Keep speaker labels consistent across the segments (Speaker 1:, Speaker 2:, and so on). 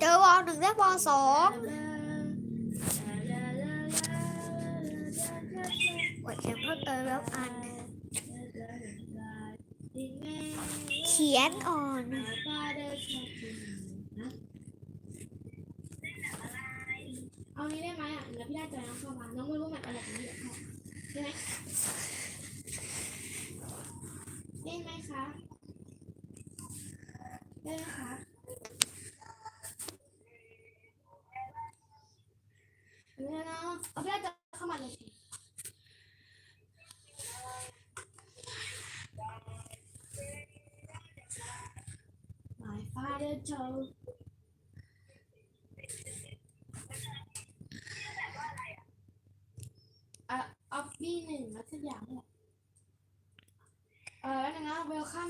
Speaker 1: เจอวอลหนึ่งได้วอลสองกดเขียนเพิ่มเติมแล้วอัน เขียนอ่อน
Speaker 2: เอานี้ได้ไหมอะเดี๋ยวพี่ได้ใจน้องเข้ามาน้องไม่รู้มันอะไรของพี่ค่ะได้ไหมได้ไหมคะได้ไหมคะเดี๋ยวนะเอาพี่ได้ใจเข้ามาเลยสิ My father told อะออฟฟี่หนึ่งแล้วสักอย่างเนี่ยเออแล้วนะ welcome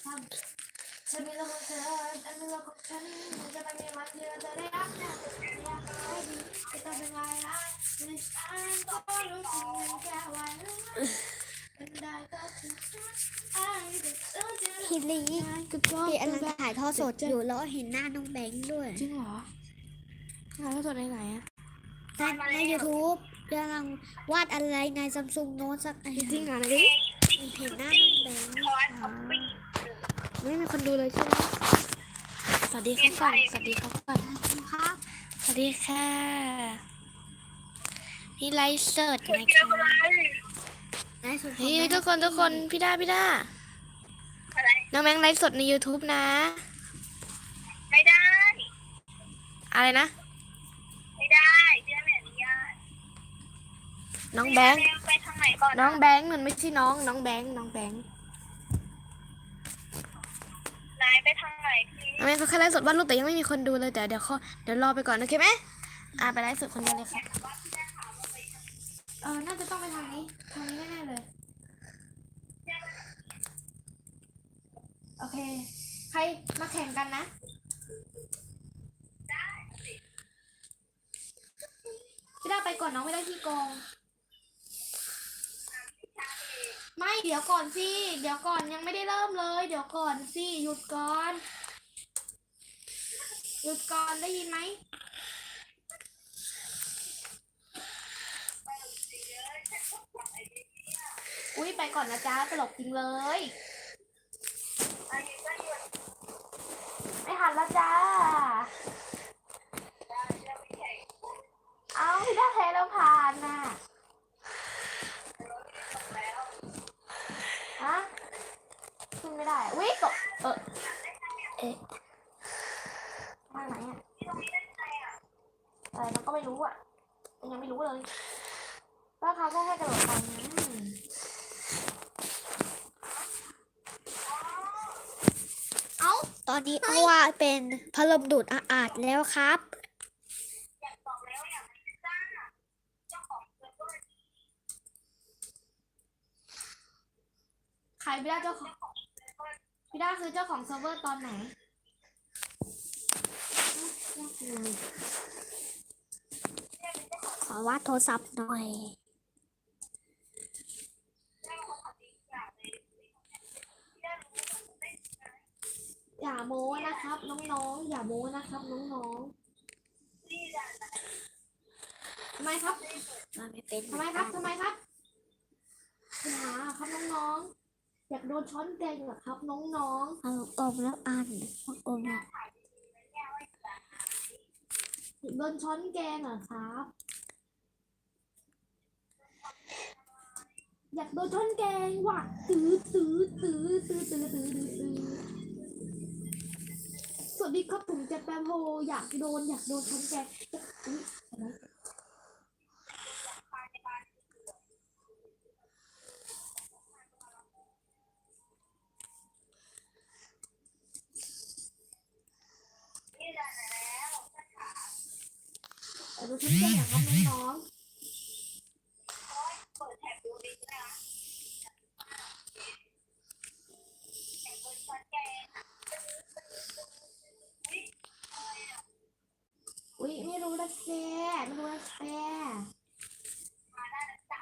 Speaker 2: า
Speaker 1: ฮิลีพี่อันนั้นถ่ายทอดสดอยู่แล้วเห็นหน้าน้องแบงค์ด้วย
Speaker 2: จริงเหรอถ่ายทอดสดในไหนอะ
Speaker 1: ในในยูทูบกำลังวาดอะไรในซัมซุงโน้ตสักอัน
Speaker 2: จริงเหรอนะดิ
Speaker 1: เห็นหน้าน้องแบงค์ค่ะ
Speaker 2: ไม่มีคนดูเลยใช่ไหมสวัสดีครับก่อนสวัสดีครับก่อน
Speaker 1: ครับ
Speaker 2: สวัสดีค่ะ นี่ไลฟ์สดนะคะ
Speaker 1: ในส่วนของ
Speaker 2: เฮ้ย
Speaker 1: แม่
Speaker 2: ทุกคนทุกคนพี่ด้าพี่ด้าน้องแมงไลฟ์สดใน YouTube นะ
Speaker 3: ไม่ได้
Speaker 2: อะไรนะ
Speaker 3: ไม่ได้เชื่อไม่อนุญาต
Speaker 2: น้องแบงค์
Speaker 3: ไปทางไหนก่อน
Speaker 2: น้องแบงค์มันไม่ใช่น้อง น้องแบงค์น้องแบงค์
Speaker 3: นายไปทางไหนพี่
Speaker 2: น้องแบงค์เขาแค่ไลฟ์สดวาดรูปแต่ยังไม่มีคนดูเลยแต่เดี๋ยวเขาเดี๋ยวรอไปก่อนโอเคไหมอ่าไปไลฟ์สดคนเดียวเลยค่ะเออน่าจะต้องไปทางนี้ทางนี้แน่ๆเลย โอเค ใครมาแข่งกันนะ พี่ดาไปก่อนน้องไม่ได้ที่โกง ไม่ เดี๋ยวก่อนสิ เดี๋ยวก่อนยังไม่ได้เริ่มเลย เดี๋ยวก่อนสิ หยุดก่อน หยุดก่อนได้ยินไหม อุ้ยไปก่อนนะจ๊ะตลกจริงเลย ไม่ทันแล้วจ้า เอาพี่ได้แพ้แล้วผ่านน่ะฮะขึ้นไม่ได้วิ ตกเออเอ๊ะทางไหนอะเออมันก็ไม่รู้อะมันยังไม่รู้เลยว่าเขาแค่ให้กระโดดไปนะเอ้า
Speaker 1: ตอนนี้เอาว่าเป็นพัดลมดูดอากาศแล้วครับ
Speaker 2: ใครพี่ด้าเจ้าของ พี่ด้าคือเจ้าของเซิร์ฟเวอร์ตอนไหน
Speaker 1: ขอวาดโทรศัพท์หน่อย
Speaker 2: อย่าโม้นะครับ น้องๆ อย่าโม้นะครับ น้องๆทำไมครับ
Speaker 1: มันไม่เป็น
Speaker 2: ทำไมครับทำไมครับปัญหาครับน้องๆ อยากโดนช้อนแกงเหรอครับน้อง
Speaker 1: เอาอมแล้วอันพัดอมแล้ว
Speaker 2: ๆอยากโดนช้อนแกงเหรอครับ อยากโดนช้อนแกงว่ะตื้อตื้อตื้อตื้อตื้อตื้อตื้อตื้อสวัสดีครับผมเจแปมโฮอยากโดนอยากโดนช้อนแกงอุ๊ยอะไร
Speaker 3: นี่ได้แล้ว
Speaker 2: อยากโดนช้อนแกงอยากครับน้อง
Speaker 3: เปิดแท็บดูดินะแต่งบนช้อนแกง
Speaker 2: ๆอุ้ยไม่รู้ละแกไม่รู้ละแก
Speaker 3: มาได้แล้วจ้ะ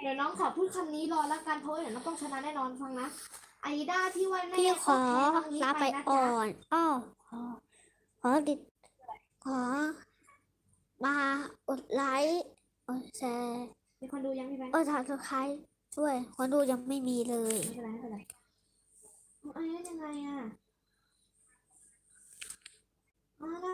Speaker 2: เดี๋ยวน้องขอพูดคำนี้รอแล้วกันเพราะว่าเดี๋ยวน้องต้องชนะแน่นอนฟังนะไอด้าที่ว่าแน่
Speaker 1: พี่ขอ
Speaker 2: ต้องแพ้ครั้งนี้
Speaker 1: ลาไป
Speaker 2: นะ
Speaker 1: อ่
Speaker 2: จ๊ะ
Speaker 1: อนอ้อขอขอติด ขอ มาอดไลค์อดแชร์
Speaker 2: มีคนดูยังพี่แบงค์
Speaker 1: อดทานสไครต์ด้วยคนดูยังไม่มีเลย
Speaker 2: ไม่เป็นไรไม่เป็นไรเอาไอ้นั่นยังไงอะอ๋อได้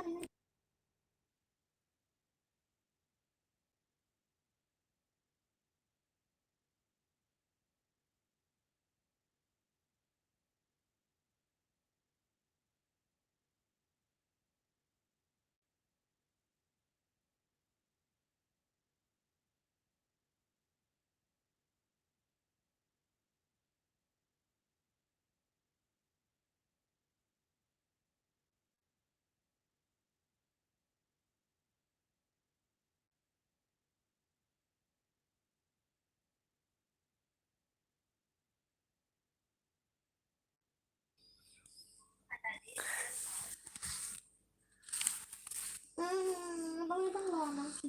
Speaker 2: อืมต้องไม่ต้องรอนะสิ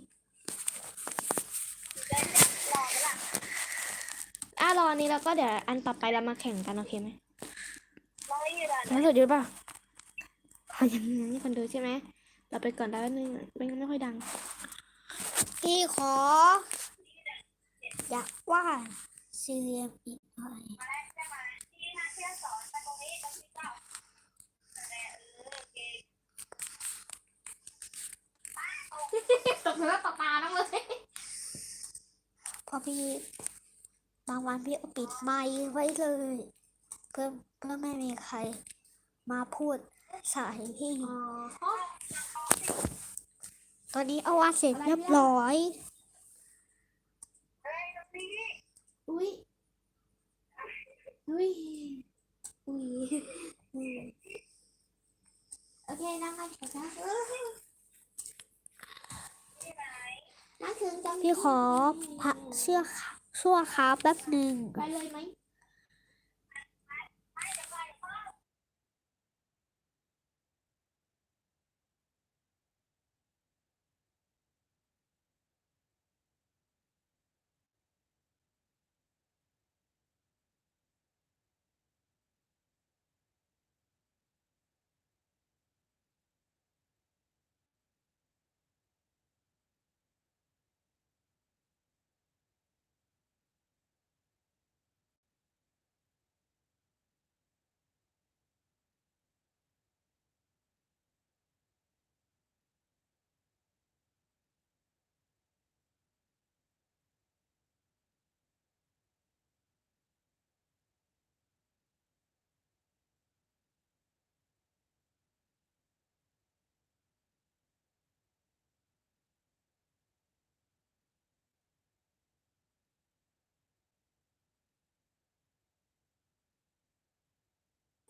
Speaker 3: ได้รอไหมล่ะ
Speaker 2: อะรออันนี้แล้วก็เดี๋ยวอันต่อไปเรามาแข่งกันโอเคไหม
Speaker 3: รออยู่ด่าน
Speaker 2: แล้วเหลือเยอะป่ะพอยังยังมีคนดูใช่ไหม เราไปก่อนได้นึงไม่งั้นไม่ค่อยดัง
Speaker 1: พี่ขอ อยากว่าดสี่เหลี่ยมอีกหน่อย
Speaker 3: มาแล้วใช่ไหมที่นักเที่ยวสอนไปตรงนี้ตรงที่เก้าแต่เออโอเค
Speaker 2: ตกเนื้อตกตาน้องเลย
Speaker 1: เพราะพี่บางวันพี่เอาปิดไมค์ไว้เลย เพื่อเพื่อไม่มีใคร มาพูดใส่พี่
Speaker 2: อ๋อ
Speaker 1: ตอนนี้เอาวาดเสร็จเรียบร้อย
Speaker 3: อะไรตรงนี้
Speaker 2: อุ้ยอุ้ยอุ้ยอุ้ยโอเคนั่งกันเถอะนะ
Speaker 3: ที่ไหน
Speaker 2: นั่งถึงจัง
Speaker 1: พี่ขอพักเชื่อชั่วคราวแป๊บหนึ่ง
Speaker 2: ไปเลยไหม
Speaker 3: ไม่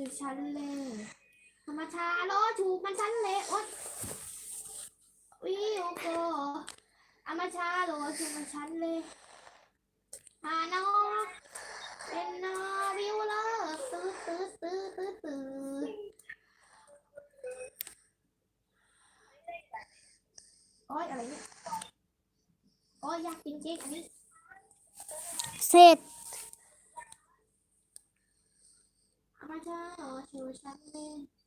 Speaker 2: คือ
Speaker 3: ชั้
Speaker 2: นเลยธรรมชาโลถูกมันชั้นเลยโอ๊ยวิวโกอามาชาโลถูกมันชั้นเลยฮานอเป็นนอวิวเลอร์ตื้อตื้อตื้อตื้อตื้อโอ๊ยอะไรเนี่ยโอ๊ยอยากกินเค้กอันนี้
Speaker 1: เสร็จ
Speaker 2: เ